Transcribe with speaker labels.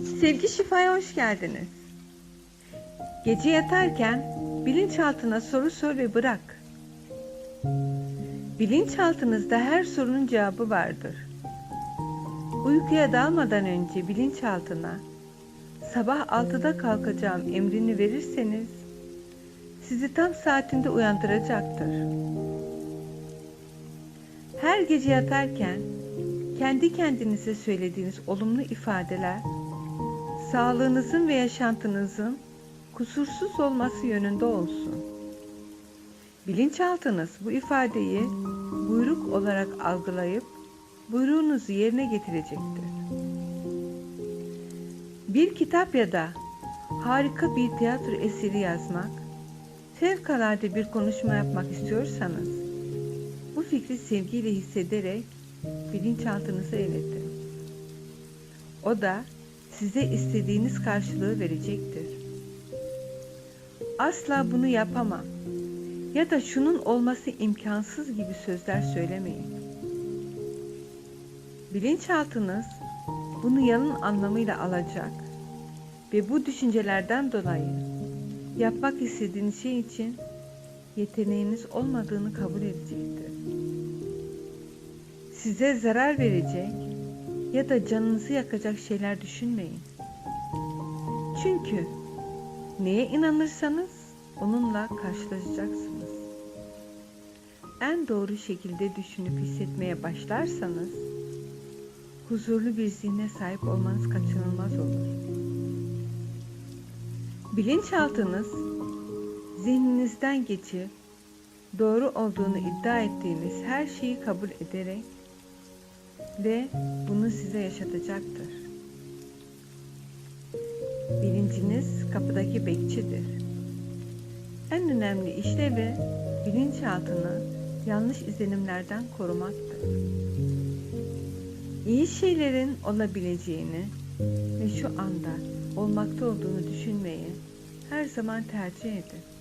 Speaker 1: Sevgi şifaya hoş geldiniz. Gece yatarken bilinçaltına soru sor ve bırak. Bilinçaltınızda her sorunun cevabı vardır. Uykuya dalmadan önce bilinçaltına sabah 6'da kalkacağım emrini verirseniz sizi tam saatinde uyandıracaktır. Her gece yatarken kendi kendinize söylediğiniz olumlu ifadeler sağlığınızın ve yaşantınızın kusursuz olması yönünde olsun. Bilinçaltınız bu ifadeyi buyruk olarak algılayıp buyruğunuzu yerine getirecektir. Bir kitap ya da harika bir tiyatro eseri yazmak, fevkalade bir konuşma yapmak istiyorsanız, bu fikri sevgiyle hissederek bilinçaltınıza iletin. O da size istediğiniz karşılığı verecektir. Asla bunu yapamam ya da şunun olması imkansız gibi sözler söylemeyin. Bilinçaltınız bunu yalın anlamıyla alacak ve bu düşüncelerden dolayı yapmak istediğiniz şey için yeteneğiniz olmadığını kabul edecektir. Size zarar verecek ya da canınızı yakacak şeyler düşünmeyin. Çünkü neye inanırsanız onunla karşılaşacaksınız. En doğru şekilde düşünüp hissetmeye başlarsanız huzurlu bir zihne sahip olmanız kaçınılmaz olur. Bilinçaltınız zihninizden geçip doğru olduğunu iddia ettiğiniz her şeyi kabul ederek ve bunu size yaşatacaktır. Bilinciniz kapıdaki bekçidir. En önemli işlevi bilinçaltını yanlış izlenimlerden korumaktır. İyi şeylerin olabileceğini ve şu anda olmakta olduğunu düşünmeyi her zaman tercih edin.